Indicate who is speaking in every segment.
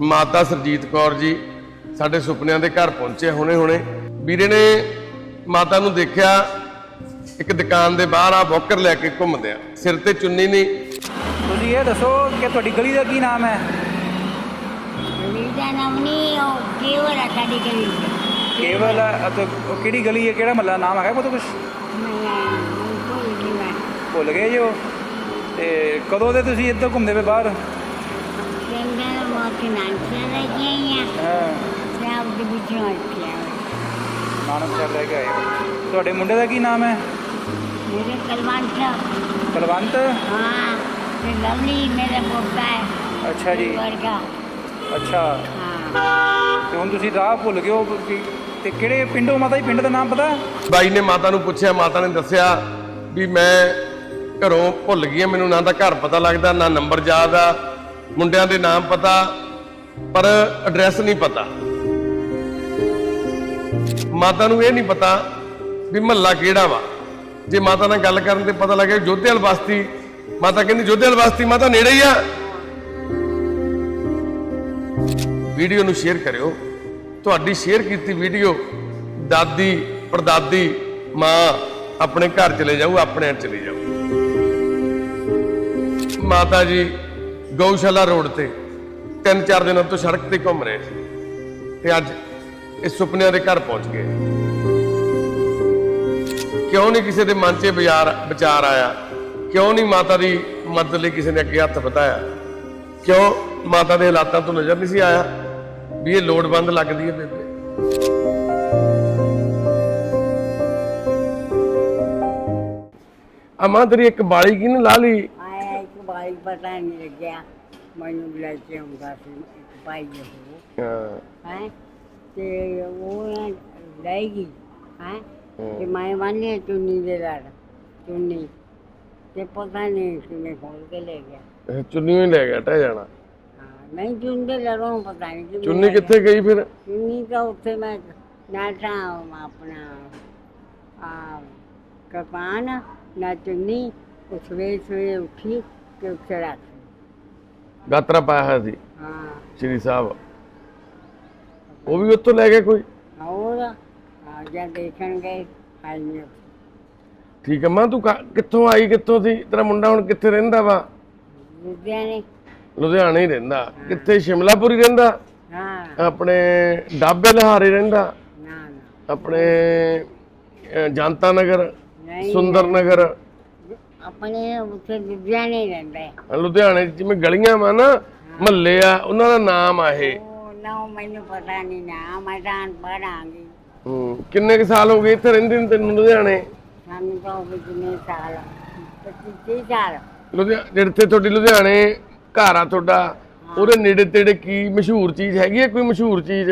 Speaker 1: ਮਾਤਾ ਸਰਜੀਤ ਕੌਰ ਜੀ ਸਾਡੇ ਸੁਪਨਿਆਂ ਦੇ ਘਰ ਪਹੁੰਚੇ ਹੁਣੇ ਹੁਣੇ। ਵੀਰੇ ਨੇ ਮਾਤਾ ਨੂੰ ਦੇਖਿਆ ਇੱਕ ਦੁਕਾਨ ਦੇ ਬਾਹਰ ਆ ਬੋਕਰ ਲੈ ਕੇ ਘੁੰਮਦੇ ਆ ਸਿਰ ਤੇ ਚੁੰਨੀ ਨਹੀਂ।
Speaker 2: ਤੁਸੀਂ ਇਹ ਦੱਸੋ ਕਿ ਤੁਹਾਡੀ ਗਲੀ ਦਾ ਕੀ ਨਾਮ ਹੈ?
Speaker 3: ਲੀਦਾ ਨਮਨੀ ਉਹ ਕੇਵਲ ਆ ਸਾਡੀ ਗਲੀ ਚ
Speaker 2: ਕੇਵਲ ਹੈ ਅਤੇ ਉਹ ਕਿਹੜੀ ਗਲੀ ਹੈ? ਕਿਹੜਾ ਮਹੱਲਾ? ਨਾਮ ਹੈਗਾ ਪਤਾ ਕੁਛ?
Speaker 3: ਮੈਂ ਭੁੱਲ ਗਈ ਮੈਂ।
Speaker 2: ਭੁੱਲ ਗਏ ਜੋ ਤੇ ਕਦੋਂ ਦੇ ਤੁਸੀਂ ਇੱਧਰ ਘੁੰਮਦੇ ਪਏ ਬਾਹਰ?
Speaker 3: ਨਾਂਚਾ ਲੈ ਗਈਆਂ
Speaker 2: ਹਾਂ।
Speaker 3: ਸਭ ਦੇ ਵਿੱਚੋਂ ਅੱਛਿਆ
Speaker 2: ਨਾਨਕ ਸਾਹਿਬ ਲੈ ਕੇ ਆਏ। ਹੋ। ਤੁਹਾਡੇ ਮੁੰਡੇ ਦਾ ਕੀ ਨਾਮ ਹੈ?
Speaker 3: ਮੇਰੇ ਕਲਵੰਤ।
Speaker 2: ਬਲਵੰਤ
Speaker 3: ਹਾਂ ਤੇ ਲਵਲੀ ਮੇਰਾ ਪੋਤਾ ਹੈ।
Speaker 2: ਅੱਛਾ ਜੀ।
Speaker 3: ਵਰਗਾ।
Speaker 2: ਅੱਛਾ।
Speaker 3: ਹਾਂ।
Speaker 2: ਤੇ ਹੁਣ ਤੁਸੀਂ ਰਾਹ ਭੁੱਲ ਗਏ ਹੋ ਕਿ- ਤੇ ਕਿਹੜੇ ਪਿੰਡੋਂ ਮਾਤਾ ਜੀ ਪਿੰਡ ਦਾ ਨਾਮ ਪਤਾ?
Speaker 1: ਬਾਈ ਨੇ ਮਾਤਾ ਨੂੰ ਪੁੱਛਿਆ ਮਾਤਾ ਨੇ ਦੱਸਿਆ ਵੀ ਮੈਂ ਘਰੋਂ ਭੁੱਲ ਗਈ ਹਾਂ, ਮੈਨੂੰ ਨਾ ਤਾਂ ਘਰ ਪਤਾ ਲੱਗਦਾ ਨਾ ਨੰਬਰ ਯਾਦ ਆ ਮੁੰਡਿਆਂ ਦੇ ਨਾਮ ਪਤਾ ਪਰ ਐਡਰੈਸ ਨਹੀਂ ਪਤਾ। ਮਾਤਾ ਨੂੰ ਇਹ ਨਹੀਂ ਪਤਾ ਵੀ ਮਹੱਲਾ ਕਿਹੜਾ ਵਾ। ਜੇ ਮਾਤਾ ਨਾਲ ਗੱਲ ਕਰਨ ਤੇ ਪਤਾ ਲੱਗਿਆ ਜੋਧੇਵਾਲ ਬਸਤੀ, ਮਾਤਾ ਕਹਿੰਦੀ ਜੋਧੇਵਾਲ ਬਸਤੀ ਮਾਤਾ ਨੇੜੇ ਹੀ ਆ। ਵੀਡੀਓ ਨੂੰ ਸ਼ੇਅਰ ਕਰਿਓ। ਤੁਹਾਡੀ ਸ਼ੇਅਰ ਕੀਤੀ ਵੀਡੀਓ, ਦਾਦੀ, ਪੜਦਾਦੀ, ਮਾਂ ਆਪਣੇ ਘਰ ਚਲੇ ਜਾਊ, ਆਪਣੇ ਚਲੇ ਜਾਊ। ਮਾਤਾ ਜੀ ਗਊਸ਼ਾਲਾ ਰੋਡ ਤੇ ਤਿੰਨ ਚਾਰ ਦਿਨਾਂ ਤੋਂ ਸੜਕ ਤੇ ਘੁੰਮ ਰਹੇ ਸੀ ਤੇ ਅੱਜ ਇਸ ਸੁਪਨਿਆਂ ਦੇ ਘਰ ਪਹੁੰਚ ਗਏ ਕਿਉਂ ਨਹੀਂ ਕਿਸੇ ਦੇ ਮਨ 'ਚ ਇਹ ਵਿਚਾਰ ਵਿਚਾਰ ਆਇਆ ਕਿਉਂ ਨਹੀਂ ਮਾਤਾ ਦੀ ਮਦਦ ਲਈ ਕਿਸੇ ਨੇ ਅੱਗੇ ਹੱਥ ਵਧਾਇਆ ਕਿਉਂ ਮਾਤਾ ਦੇ ਹਾਲਾਤਾਂ ਤੋਂ ਨਜ਼ਰ ਨਹੀਂ ਸੀ ਆਇਆ ਵੀ ਇਹ ਲੋੜਵੰਦ ਲੱਗਦੀ ਹੈ ਬੇਬੇ ਅਮਾਂ ਤੇਰੀ ਇੱਕ ਬਾਲੀ ਕਿਹਨੇ ਲਾ ਲਈ
Speaker 3: ਆਇਆ ਇੱਕ ਬਾਈ ਪਤਾ ਨਹੀਂ ਲੱਗਿਆ ਮੈਨੂੰ ਲੈ ਕੇ ਆਉਂਦਾ ਸੀ ਇੱਕ ਭਾਈ ਉਹ।
Speaker 1: ਹਾਂ।
Speaker 3: ਹੈ? ਤੇ ਉਹ ਨਾ ਲੈ ਗਈ ਹੈ? ਤੇ ਮੈਂ ਮੰਨੇ ਚੁੰਨੀ ਦੇ ਲੜ ਚੁੰਨੀ। ਤੇ ਪਤਾ ਨਹੀਂ ਕਿਵੇਂ ਖੋਲ ਕੇ ਲੈ ਗਿਆ।
Speaker 1: ਇਹ ਚੁੰਨੀ ਹੀ ਲੈ ਗਿਆ ਟਹਿ ਜਾਣਾ।
Speaker 3: ਹਾਂ ਨਹੀਂ ਚੁੰਨੀ ਦੇ ਲੜੋਂ ਪਤਾ ਨਹੀਂ ਕਿਵੇਂ
Speaker 1: ਚੁੰਨੀ
Speaker 3: ਲੈ ਗਿਆ।
Speaker 1: ਕਿੱਥੇ ਗਈ ਫਿਰ?
Speaker 3: ਚੁੰਨੀ ਤਾਂ ਉੱਥੇ ਮੈਂ ਨਾ ਤਾਂ ਆਪਣਾ ਆ ਕਪਾਨ ਨਾ ਚੁੰਨੀ। ਉਸ ਸਵੇਰੇ ਸਵੇਰੇ ਉੱਠੀ ਤੇ ਉੱਥੇ ਰੱਖ
Speaker 1: ਗਾਤਰਾ ਪਾਇਆ ਹੋਇਆ ਸੀ
Speaker 3: ਹਾਂ।
Speaker 1: ਸ਼੍ਰੀ ਸਾਹਿਬ। ਉਹ ਵੀ ਉੱਥੋਂ ਲੈ ਗਿਆ ਕੋਈ?
Speaker 3: ਹੋਰ ਆ ਜਾਂ ਦੇਖਣ ਗਏ ਉੱਥੇ।
Speaker 1: ਠੀਕ ਹੈ ਮਾਂ ਤੂੰ ਕਾ- ਕਿੱਥੋਂ ਆਈ ਕਿੱਥੋਂ ਸੀ? ਤੇਰਾ ਮੁੰਡਾ ਹੁਣ ਕਿੱਥੇ ਰਹਿੰਦਾ ਵਾ?
Speaker 3: ਲੁਧਿਆਣੇ।
Speaker 1: ਲੁਧਿਆਣੇ ਹੀ ਰਹਿੰਦਾ। ਕਿੱਥੇ? ਸ਼ਿਮਲਾਪੁਰੀ ਰਹਿੰਦਾ?
Speaker 3: ਹਾਂ।
Speaker 1: ਆਪਣੇ ਡਾਬੇ ਲਹਾਰੇ ਰਹਿੰਦਾ?
Speaker 3: ਨਾ ਨਾ।
Speaker 1: ਆਪਣੇ ਅਹ, ਜਨਤਾ ਨਗਰ
Speaker 3: ਨਹੀਂ।
Speaker 1: ਸੁੰਦਰ ਨਗਰ
Speaker 3: ਆਪਣੇ ਉੱਥੇ ਲੁਧਿਆਣੇ ਹੀ ਰਹਿੰਦਾ ਹੈ।
Speaker 1: ਲੁਧਿਆਣੇ 'ਚ ਜਿਵੇਂ ਗਲੀਆਂ ਵਾ ਨਾ ਮਹੱਲੇ ਆ ਉਹਨਾਂ ਦਾ ਨਾਮ ਆ ਇਹ।
Speaker 3: ਉਹ ਨਾ ਮੈਨੂੰ ਪਤਾ ਨਹੀਂ ਨਾ ਮੈਂ ਤਾਂ ਪੜਾਂਗੀ
Speaker 1: ਹੂੰ ਕਿੰਨੇ ਕੁ ਸਾਲ ਹੋ ਗਏ ਇੱਥੇ ਰਹਿੰਦੇ ਨੂੰ ਤੈਨੂੰ ਲੁਧਿਆਣੇ?
Speaker 3: ਸਾਨੂੰ ਤਾਂ ਉਹ ਕਿੰਨੇ ਸਾਲ 25 ਸਾਲ।
Speaker 1: ਲੁਧਿਆਣੇ ਜਿਹੜੇ ਤੁਹਾਡੀ ਲੁਧਿਆਣੇ ਘਰ ਆ ਤੁਹਾਡਾ ਉਹਦੇ ਨੇੜੇ ਤੇੜੇ ਕੀ ਮਸ਼ਹੂਰ ਚੀਜ਼ ਹੈਗੀ ਹੈ ਕੋਈ ਮਸ਼ਹੂਰ ਚੀਜ਼?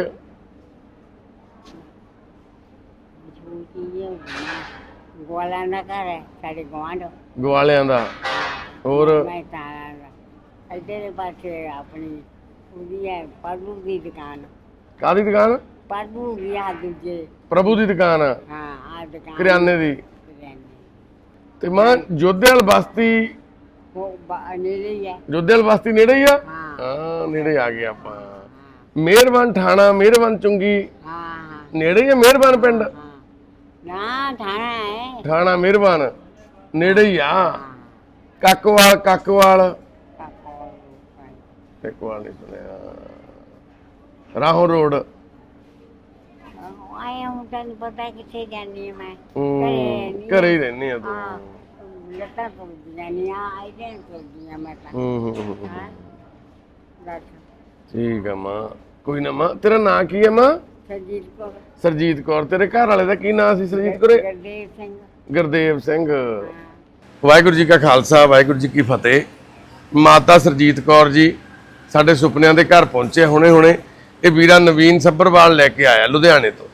Speaker 3: ਮਸ਼ਹੂਰ ਚੀਜ਼ ਹੈ ਗੋਲਾ ਨਾ ਘਰ ਹੈ ਸਾਡੇ ਗਵਾਂਢ
Speaker 1: ਗਵਾਲਿਆਂ ਦਾ। ਹੋਰ?
Speaker 3: ਮੈਂ ਦਾ ਇੱਧਰ ਪਾਸੇ ਆਪਣੀ ਉਹਦੀ ਹੈ ਪਰਬੂ ਦੀ ਦੁਕਾਨ।
Speaker 1: ਕਾਦੀ ਦੁਕਾਨ?
Speaker 3: ਪਰਬੂ ਦੀ ਆ ਦੂਜੇ।
Speaker 1: ਪ੍ਰਭੂ ਦੀ ਦੁਕਾਨ। ਆ
Speaker 3: ਹਾਂ ਆ ਦੁਕਾਨ।
Speaker 1: ਕਰਿਆਨੇ ਦੀ। ਤੇ ਮਾਂ ਜੋਧੇਵਾਲ ਬਸਤੀ।
Speaker 3: ਉਹ ਬਾ- ਨੇੜੇ ਹੀ ਹੈ।
Speaker 1: ਜੋਧੇਵਾਲ ਬਸਤੀ ਨੇੜੇ ਹੀ ਆ?
Speaker 3: ਹਾਂ।
Speaker 1: ਹਾਂ ਨੇੜੇ ਆ ਗਏ ਆਪਾਂ। ਮਿਹਰਬਾਨ ਠਾਣਾ ਮਿਹਰਬਾਨ ਚੁੰਗੀ।
Speaker 3: ਹਾਂ ਹਾਂ।
Speaker 1: ਨੇੜੇ ਹੀ ਆ ਮਿਹਰਬਾਨ ਪਿੰਡ।
Speaker 3: ਹਾਂ। ਨਾ ਥਾਣਾ ਹੈ।
Speaker 1: ਮਿਹਰਬਾਨ ਨੇੜੇ ਹੀ ਆ। ਕੱਕਵਾਲ ਕੱਕਵਾਲ।
Speaker 3: ਕਾਕਾ
Speaker 1: ਕੱਕਵਾਲ ਨਹੀਂ ਸੁਣਿਆ। ਰਾਹੋਂ ਰੋਡ।
Speaker 3: ਆਏ ਹੁਣ ਤੈਨੂੰ ਪਤਾ ਕਿੱਥੇ ਜਾਂਦੀ ਹਾਂ ਮੈਂ।
Speaker 1: ਹੂੰ,
Speaker 3: ਘਰੇ
Speaker 1: ਹੀ ਰਹਿੰਦੀ ਆ ਤੂੰ।
Speaker 3: ਹਾਂ ਲੱਤਾਂ ਤੁਰਦੀਆਂ ਨਹੀਂ ਆ ਆਈਆਂ ਤੁਰਦੀਆਂ ਮੈਂ ਤਾਂ।
Speaker 1: ਹੂੰ ਹੂੰ, ਹੂੰ ਹੂੰ।
Speaker 3: ਹਾਂ ਦੱਸ।
Speaker 1: ਠੀਕ ਆ ਮਾਂ। ਕੋਈ ਨਾ ਮਾਂ ਤੇਰਾ ਨਾਂ ਕੀ ਹੈ ਮਾਂ?
Speaker 3: ਸਰਜੀਤ
Speaker 1: ਕੌਰ। ਤੇਰੇ ਘਰ ਵਾਲੇ ਦਾ ਕੀ ਨਾਂ ਸੀ ਸਰਜੀਤ ਕੌਰੇ?
Speaker 3: ਗੁਰਦੇਵ ਸਿੰਘ।
Speaker 1: ਗੁਰਦੇਵ ਸਿੰਘ। ਵਾਹਿਗੁਰੂ ਜੀ ਕਾ ਖਾਲਸਾ ਵਾਹਿਗੁਰੂ ਜੀ ਕੀ ਫਤਿਹ। ਮਾਤਾ ਸਰਜੀਤ ਕੌਰ ਜੀ ਸਾਡੇ ਸੁਪਨਿਆਂ ਦੇ ਘਰ ਪਹੁੰਚੇ ਹੁਣੇ ਹੁਣੇ ਇਹ ਵੀਰਾ ਨਵੀਨ ਸੱਭਰਵਾਲ ਲੈ ਕੇ ਆਇਆ ਲੁਧਿਆਣੇ ਤੋਂ।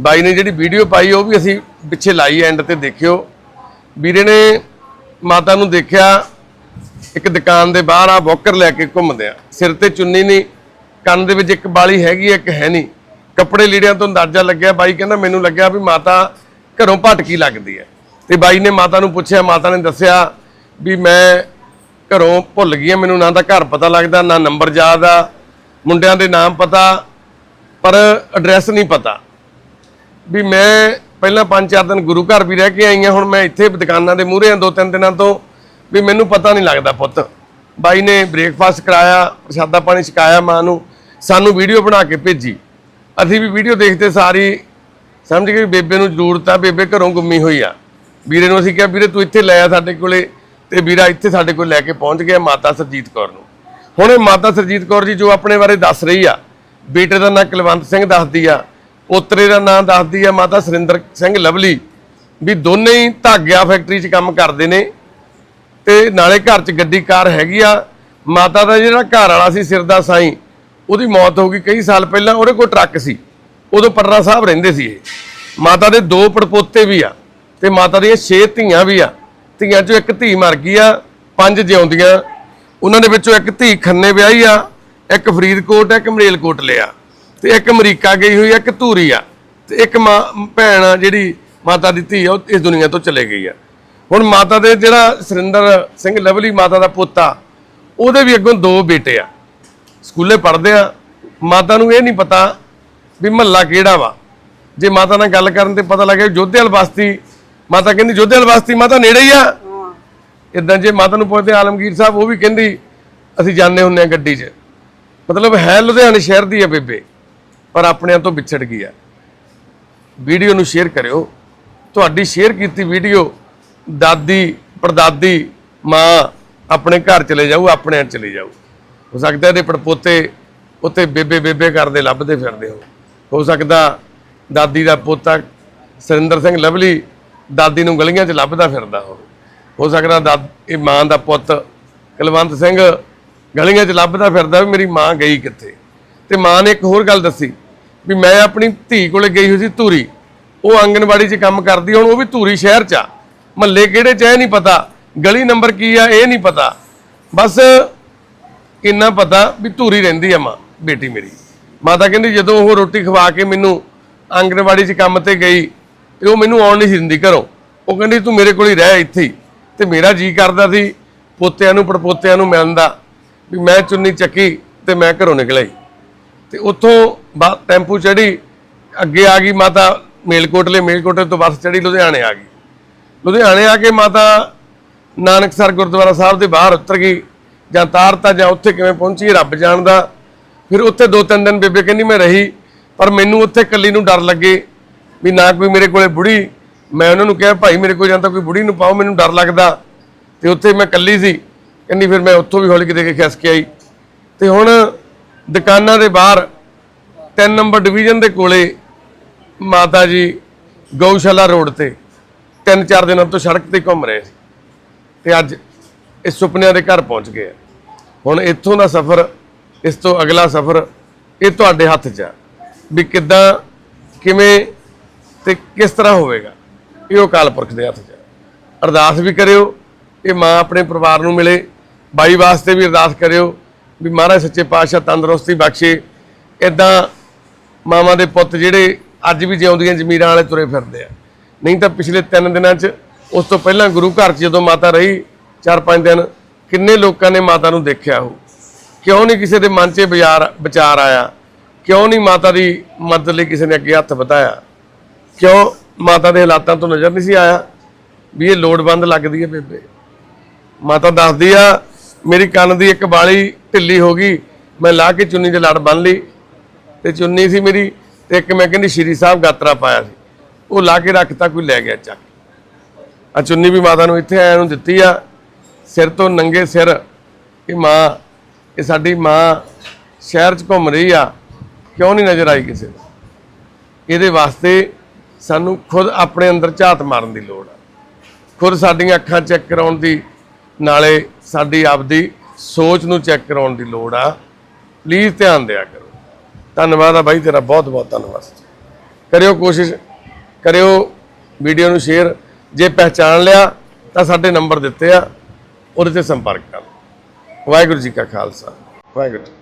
Speaker 1: ਬਾਈ ਨੇ ਜਿਹੜੀ ਵੀਡੀਓ ਪਾਈ ਉਹ ਵੀ ਅਸੀਂ ਪਿੱਛੇ ਲਾਈ ਐਂਡ ਤੇ ਦੇਖਿਓ। ਵੀਰੇ ਨੇ ਮਾਤਾ ਨੂੰ ਦੇਖਿਆ ਇੱਕ ਦੁਕਾਨ ਦੇ ਬਾਹਰ ਆ ਬੋਕਰ ਲੈ ਕੇ ਘੁੰਮਦੇ ਆ ਸਿਰ ਤੇ ਚੁੰਨੀ ਨਹੀਂ ਕੰਨ ਦੇ ਵਿੱਚ ਇੱਕ ਬਾਲੀ ਹੈਗੀ ਇੱਕ ਹੈ ਨਹੀਂ। ਕੱਪੜੇ ਲੀੜਿਆਂ ਤੋਂ ਅੰਦਾਜ਼ਾ ਲੱਗਿਆ ਬਾਈ ਕਹਿੰਦਾ ਮੈਨੂੰ ਲੱਗਿਆ ਵੀ ਮਾਤਾ ਘਰੋਂ ਭਟਕੀ ਲੱਗਦੀ ਹੈ। ਤੇ ਬਾਈ ਨੇ ਮਾਤਾ ਨੂੰ ਪੁੱਛਿਆ ਮਾਤਾ ਨੇ ਦੱਸਿਆ ਵੀ ਮੈਂ ਘਰੋਂ ਭੁੱਲ ਗਈ ਹਾਂ, ਮੈਨੂੰ ਨਾ ਤਾਂ ਘਰ ਪਤਾ ਲੱਗਦਾ ਨਾ ਨੰਬਰ ਯਾਦ ਆ ਮੁੰਡਿਆਂ ਦੇ ਨਾਮ ਪਤਾ ਪਰ ਐਡਰੈਸ ਨਹੀਂ ਪਤਾ। ਵੀ ਮੈਂ ਪਹਿਲਾਂ ਪੰਜ ਚਾਰ ਦਿਨ ਗੁਰੂ ਘਰ ਵੀ ਰਹਿ ਕੇ ਆਈ ਹਾਂ ਹੁਣ ਮੈਂ ਇੱਥੇ ਦੁਕਾਨਾਂ ਦੇ ਮੂਹਰੇ ਆ ਦੋ ਤਿੰਨ ਦਿਨਾਂ ਤੋਂ ਵੀ ਮੈਨੂੰ ਪਤਾ ਨਹੀਂ ਲੱਗਦਾ ਪੁੱਤ। ਬਾਈ ਨੇ ਬ੍ਰੇਕਫਾਸਟ ਕਰਾਇਆ ਪ੍ਰਸ਼ਾਦਾ ਪਾਣੀ ਛਕਾਇਆ ਮਾਂ ਨੂੰ ਸਾਨੂੰ ਵੀਡੀਓ ਬਣਾ ਕੇ ਭੇਜੀ। ਅਸੀਂ ਵੀ ਵੀਡੀਓ ਦੇਖਦੇ ਸਾਰੀ। ਸਮਝ ਗਏ ਬੇਬੇ ਨੂੰ ਜ਼ਰੂਰਤ ਆ, ਬੇਬੇ ਘਰੋਂ ਗੁੰਮੀ ਹੋਈ ਆ। ਵੀਰੇ ਨੂੰ ਅਸੀਂ ਕਿਹਾ, ਵੀਰੇ ਤੂੰ ਇੱਥੇ ਲੈ ਆ ਸਾਡੇ ਕੋਲੇ ਤੇ ਵੀਰਾ ਇੱਥੇ ਸਾਡੇ ਕੋਲ ਲੈ ਕੇ ਪਹੁੰਚ ਗਿਆ ਮਾਤਾ ਸਰਜੀਤ ਕੌਰ ਨੂੰ। ਹੁਣ ਇਹ ਮਾਤਾ ਸਰਜੀਤ ਕੌਰ ਜੀ ਜੋ ਆਪਣੇ ਬਾਰੇ ਦੱਸ ਰਹੀ ਆ, ਬੇਟੇ ਦਾ ਨਾਂ ਕੁਲਵੰਤ ਸਿੰਘ ਦੱਸਦੀ ਆ, ਪੋਤਰੇ ਦਾ ਨਾਂ ਦੱਸਦੀ ਆ ਮਾਤਾ ਸੁਰਿੰਦਰ ਸਿੰਘ ਲਵਲੀ, ਵੀ ਦੋਨੇ ਹੀ ਧਾਗਿਆ ਫੈਕਟਰੀ 'ਚ ਕੰਮ ਕਰਦੇ ਨੇ ਤੇ ਨਾਲੇ ਘਰ 'ਚ ਗੱਡੀ ਕਾਰ ਹੈਗੀ ਆ। ਮਾਤਾ ਦਾ ਜਿਹੜਾ ਘਰ ਵਾਲਾ ਸੀ ਸਿਰ ਦਾ ਸਾਈਂ ਉਹਦੀ ਮੌਤ ਹੋ ਗਈ ਕਈ ਸਾਲ ਪਹਿਲਾਂ, ਉਹਦੇ ਕੋਲ ਟਰੱਕ ਸੀ। ਉਦੋਂ ਪਟਨਾ ਸਾਹਿਬ ਰਹਿੰਦੇ ਸੀ ਇਹ। ਮਾਤਾ ਦੇ ਦੋ ਪੜਪੋਤੇ ਵੀ ਆ ਤੇ ਮਾਤਾ ਦੀਆਂ ਛੇ ਧੀਆਂ ਵੀ ਆ। ਧੀਆਂ 'ਚੋਂ ਇੱਕ ਧੀ ਮਰ ਗਈ ਆ, ਪੰਜ ਜਿਉਂਦੀਆਂ। ਉਹਨਾਂ ਦੇ ਵਿੱਚੋਂ ਇੱਕ ਧੀ ਖੰਨੇ ਵਿਆਹੀ ਆ, ਇੱਕ ਫਰੀਦਕੋਟ, ਇੱਕ ਮਰੇਲਕੋਟ ਲਿਆ। ਤੇ ਇੱਕ ਅਮਰੀਕਾ ਗਈ ਹੋਈ ਆ, ਇੱਕ ਧੂਰੀ ਆ। ਤੇ ਇੱਕ ਮਾਂ, ਭੈਣ ਆ ਜਿਹੜੀ ਮਾਤਾ ਦੀ ਧੀ ਆ, ਉਹ ਇਸ ਦੁਨੀਆ ਤੋਂ ਚਲੇ ਗਈ ਆ। ਹੁਣ ਮਾਤਾ ਦੇ ਜਿਹੜਾ ਸੁਰਿੰਦਰ ਸਿੰਘ ਲਵਲੀ ਮਾਤਾ ਦਾ ਪੋਤਾ, ਉਹਦੇ ਵੀ ਅੱਗੋਂ ਦੋ ਬੇਟੇ ਆ। ਸਕੂਲੇ ਪੜ੍ਹਦੇ ਆ, ਮਾਤਾ ਨੂੰ ਇਹ ਨਹੀਂ ਪਤਾ ਵੀ ਮਹੱਲਾ ਕਿਹੜਾ ਵਾ। ਜੇ ਮਾਤਾ ਨਾਲ ਗੱਲ ਕਰਨ ਤੇ ਪਤਾ ਲੱਗਿਆ ਜੋਧੇਵਾਲ ਬਸਤੀ, ਮਾਤਾ ਕਹਿੰਦੀ ਜੋਧੇਵਾਲ ਬਸਤੀ, ਮਾਤਾ ਨੇੜੇ ਹੀ ਆ।
Speaker 3: ਹਾਂ
Speaker 1: ਇਦਾਂ ਜੇ ਮਾਤਾ ਨੂੰ ਪੁੱਛਦੇ, ਆਲਮਗੀਰ ਸਾਹਿਬ, ਉਹ ਵੀ ਕਹਿੰਦੀ, ਅਸੀਂ ਜਾਂਦੇ ਹੁੰਨੇ ਆ ਗੱਡੀ 'ਚ। ਮਤਲਬ ਹੈ ਲੁਧਿਆਣੇ ਸ਼ਹਿਰ ਦੀ ਆ ਬੇਬੇ, ਪਰ ਆਪਣਿਆਂ ਤੋਂ ਵਿਛੜ ਗਈ ਆ। ਵੀਡੀਓ ਨੂੰ ਸ਼ੇਅਰ ਕਰਿਓ। ਤੁਹਾਡੀ ਸ਼ੇਅਰ ਕੀਤੀ ਵੀਡੀਓ, ਦਾਦੀ, ਪੜਦਾਦੀ, ਮਾਂ ਆਪਣੇ ਘਰ ਚਲੇ ਜਾਊ, ਆਪਣੇ ਚਲੇ ਜਾਊ। ਹੋ ਸਕਦਾ ਇਹਦੇ ਪੜਪੋਤੇ ਉੱਤੇ ਬੇਬੇ ਬੇਬੇ ਕਰਦੇ ਲੱਭਦੇ ਫਿਰਦੇ ਹੋ। ਹੋ ਸਕਦਾ ਦਾਦੀ ਦਾ ਪੋਤਾ ਸੁਰਿੰਦਰ ਸਿੰਘ ਲਵਲੀ ਦਾਦੀ ਨੂੰ ਗਲੀਆਂ 'ਚ ਲੱਭਦਾ ਫਿਰਦਾ ਹੋਵੇ। ਹੋ ਸਕਦਾ ਦਾਦ, ਇਹ ਮਾਂ ਦਾ ਪੁੱਤ ਕੁਲਵੰਤ ਸਿੰਘ ਗਲੀਆਂ 'ਚ ਲੱਭਦਾ ਫਿਰਦਾ ਵੀ ਮੇਰੀ ਮਾਂ ਗਈ ਕਿੱਥੇ? ਤੇ ਮਾਂ ਨੇ ਇੱਕ ਹੋਰ ਗੱਲ ਦੱਸੀ ਵੀ ਮੈਂ ਆਪਣੀ ਧੀ ਕੋਲੇ ਗਈ ਹੋਈ ਸੀ ਧੂਰੀ। ਉਹ ਆਂਗਣਵਾੜੀ 'ਚ ਕੰਮ ਕਰਦੀ ਹੁਣ ਉਹ ਵੀ ਧੂਰੀ ਸ਼ਹਿਰ 'ਚ ਆ। ਮਹੱਲੇ ਕਿਹੜੇ 'ਚ ਇਹ ਨਹੀਂ ਪਤਾ। ਗਲੀ ਨੰਬਰ ਕੀ ਆ, ਇਹ ਨਹੀਂ ਪਤਾ। ਬਸ ਇੰਨਾ ਪਤਾ ਵੀ ਧੂਰੀ ਰਹਿੰਦੀ ਆ ਮਾਂ, ਬੇਟੀ ਮੇਰੀ। ਮਾਤਾ ਕਹਿੰਦੀ, ਜਦੋਂ ਉਹ ਰੋਟੀ ਖਵਾ ਕੇ ਮੈਨੂੰ ਆਂਗਣਵਾੜੀ 'ਚ ਕੰਮ ਤੇ ਗਈ, ਤੇ ਉਹ ਮੈਨੂੰ ਆਉਣ ਨਹੀਂ ਸੀ ਦਿੰਦੀ ਘਰੋਂ। ਉਹ ਕਹਿੰਦੀ, ਤੂੰ ਮੇਰੇ ਕੋਲ ਹੀ ਰਹਿ ਇੱਥੇ ਹੀ। ਤੇ ਮੇਰਾ ਜੀ ਕਰਦਾ ਸੀ ਪੋਤਿਆਂ ਨੂੰ, ਪੜਪੋਤਿਆਂ ਨੂੰ ਮਿਲਣ ਦਾ, ਵੀ ਮੈਂ ਚੁੰਨੀ ਚੱਕੀ ਤੇ ਮੈਂ ਘਰੋਂ ਨਿਕਲਿਆ ਤੇ ਉੱਥੋਂ ਬਾ, ਟੈਂਪੂ ਚੜੀ ਅੱਗੇ ਆ ਗਈ ਮਾਤਾ ਮੇਲਕੋਟਲੇ ਮੇਲਕੋਟਲੇ ਤੋਂ ਬੱਸ ਚੜੀ ਲੁਧਿਆਣੇ ਆ ਗਈ। ਲੁਧਿਆਣੇ ਆ ਕੇ ਮਾਤਾ ਨਾਨਕਸਰ ਗੁਰਦੁਆਰਾ ਸਾਹਿਬ ਦੇ ਬਾਹਰ ਉਤਰ ਗਈ। ਜਾਂ ਤਾਰਤਾ ਜਾਂ ਉੱਥੇ ਕਿਵੇਂ ਪਹੁੰਚੀ ਇਹ ਰੱਬ ਜਾਣਦਾ। ਫਿਰ ਉੱਥੇ ਦੋ ਤਿੰਨ ਦਿਨ ਬੇਬੇ ਕਹਿੰਦੀ, ਮੈਂ ਰਹੀ, ਪਰ ਮੈਨੂੰ ਉੱਥੇ ਇਕੱਲੀ ਨੂੰ ਡਰ ਲੱਗੇ ਵੀ ਨਾ ਕੋਈ ਮੇਰੇ ਕੋਲੇ ਬੁੜੀ। ਮੈਂ ਉਹਨਾਂ ਨੂੰ ਕਿਹਾ, ਭਾਈ, ਮੇਰੇ ਕੋਲ ਜਾਂ ਤਾਂ ਕੋਈ ਬੁੜੀ ਨੂੰ ਪਾਓ, ਮੈਨੂੰ ਡਰ ਲੱਗਦਾ। ਤੇ ਉੱਥੇ ਮੈਂ ਇਕੱਲੀ ਸੀ। ਕਹਿੰਦੀ, ਫਿਰ ਮੈਂ ਉੱਥੋਂ ਵੀ ਹੌਲੀ ਕਿਤੇ ਕੇ ਖਿਸ ਕੇ ਆਈ। ਤੇ ਹੁਣ ਦੁਕਾਨਾਂ ਦੇ ਬਾਹਰ ਤਿੰਨ ਨੰਬਰ ਡਿਵੀਜ਼ਨ ਦੇ ਕੋਲੇ ਮਾਤਾ ਜੀ ਗਊਸ਼ਾਲਾ ਰੋਡ ਤੇ ਤਿੰਨ ਚਾਰ ਦਿਨਾਂ ਤੋਂ ਸੜਕ ਤੇ ਘੁੰਮ ਰਹੇ ਸੀ। ਤੇ ਅੱਜ ਇਸ ਸੁਪਨਿਆਂ ਦੇ ਘਰ ਪਹੁੰਚ ਗਏ ਆ। ਹੁਣ ਇੱਥੋਂ ਦਾ ਸਫ਼ਰ, ਇਸ ਤੋਂ ਅਗਲਾ ਸਫ਼ਰ ਇਹ ਤੁਹਾਡੇ ਹੱਥ 'ਚ ਆ। ਵੀ ਕਿੱਦਾਂ, ਕਿਵੇਂ ਤੇ ਕਿਸ ਤਰ੍ਹਾਂ ਹੋਵੇਗਾ, ਇਹ ਉਹ ਅਕਾਲ ਪੁਰਖ ਦੇ ਹੱਥ 'ਚ ਆ। ਅਰਦਾਸ ਵੀ ਕਰਿਓ, ਇਹ ਮਾਂ ਆਪਣੇ ਪਰਿਵਾਰ ਨੂੰ ਮਿਲੇ, ਬਾਈ ਵਾਸਤੇ ਵੀ ਅਰਦਾਸ ਕਰਿਓ, ਵੀ ਮਹਾਰਾਜ ਸੱਚੇ ਪਾਤਸ਼ਾਹ ਤੰਦਰੁਸਤੀ ਬਖਸ਼ੇ। ਇਦਾਂ ਮਾਵਾਂ ਦੇ ਪੁੱਤ ਜਿਹੜੇ ਅੱਜ ਵੀ ਜਿਉਂਦੀਆਂ ਜ਼ਮੀਰਾਂ ਵਾਲੇ ਤੁਰੇ ਫਿਰਦੇ ਆ। ਨਹੀਂ ਤਾਂ ਪਿਛਲੇ 3 ਦਿਨਾਂ 'ਚ, ਉਸ ਤੋਂ ਪਹਿਲਾਂ ਗੁਰੂ ਘਰ 'ਚ ਜਦੋਂ ਮਾਤਾ ਰਹੀ 4-5 ਦਿਨ ਕਿੰਨੇ ਲੋਕਾਂ ਨੇ ਮਾਤਾ ਨੂੰ ਦੇਖਿਆ ਹੋ ਕਿਉਂ ਨਹੀਂ ਕਿਸੇ ਦੇ ਮਨ 'ਚ ਇਹ ਵਿਚਾਰ ਵਿਚਾਰ ਆਇਆ? ਕਿਉਂ ਨਹੀਂ ਮਾਤਾ ਦੀ ਮਦਦ ਲਈ ਕਿਸੇ ਨੇ ਅੱਗੇ ਹੱਥ ਵਧਾਇਆ? ਕਿਉਂ ਮਾਤਾ ਦੇ ਹਾਲਾਤਾਂ ਤੋਂ ਨਜ਼ਰ ਨਹੀਂ ਸੀ ਆਇਆ? ਵੀ ਇਹ ਲੋੜਵੰਦ ਲੱਗਦੀ ਹੈ ਬੇਬੇ। ਮਾਤਾ ਦੱਸਦੀ ਆ, ਮੇਰੀ ਕੰਨ ਦੀ ਇੱਕ ਬਾਲੀ ਢਿੱਲੀ ਹੋ ਗਈ, ਮੈਂ ਲਾ ਕੇ ਚੁੰਨੀ ਦੇ ਲੜ ਬੰਨ ਲਈ। ਤੇ ਚੁੰਨੀ ਸੀ ਮੇਰੀ ਤੇ ਇੱਕ ਮੈਂ ਕਹਿੰਦੀ ਸ਼੍ਰੀ ਸਾਹਿਬ ਗਾਤਰਾ ਪਾਇਆ ਸੀ। ਉਹ ਲਾ ਕੇ ਰੱਖਤਾ, ਕੋਈ ਲੈ ਗਿਆ ਚੱਕ। ਆ ਚੁੰਨੀ ਵੀ ਮਾਤਾ ਨੂੰ ਇੱਥੇ ਆਇਆ ਨੂੰ ਦਿੱਤੀ ਆ। ਸਿਰ ਤੋਂ ਨੰਗੇ ਸਿਰ ਇਹ ਮਾਂ, ਇਹ ਸਾਡੀ ਮਾਂ ਸ਼ਹਿਰ 'ਚ ਘੁੰਮ ਰਹੀ ਆ, ਕਿਉਂ ਨਹੀਂ ਨਜ਼ਰ ਆਈ ਕਿਸੇ ਨੂੰ? ਇਹਦੇ ਵਾਸਤੇ ਸਾਨੂੰ ਖੁਦ ਆਪਣੇ ਅੰਦਰ ਝਾਤ ਮਾਰਨ ਦੀ ਲੋੜ ਆ। ਖੁਦ ਸਾਡੀਆਂ ਅੱਖਾਂ ਚੈੱਕ ਕਰਾਉਣ ਦੀ, ਨਾਲੇ ਸਾਡੀ ਆਪਦੀ ਸੋਚ ਨੂੰ ਚੈੱਕ ਕਰਾਉਣ ਦੀ ਲੋੜ ਆ। ਪਲੀਜ਼ ਧਿਆਨ ਦਿਆ ਕਰੋ। ਧੰਨਵਾਦ ਆ ਬਾਈ, ਤੇਰਾ ਬਹੁਤ ਬਹੁਤ ਧੰਨਵਾਦ। ਕਰਿਓ ਕੋਸ਼ਿਸ਼, ਕਰਿਓ ਵੀਡੀਓ ਨੂੰ ਸ਼ੇਅਰ। ਜੇ ਪਹਿਚਾਨ ਲਿਆ ਤਾਂ ਸਾਡੇ ਨੰਬਰ ਦਿੱਤੇ ਆ। ਉਹਦੇ ਤੇ ਸੰਪਰਕ ਕਰ ਵਾਹਿਗੁਰੂ ਜੀ ਕਾ ਖਾਲਸਾ। ਵਾਹਿਗੁਰੂ ਜੀ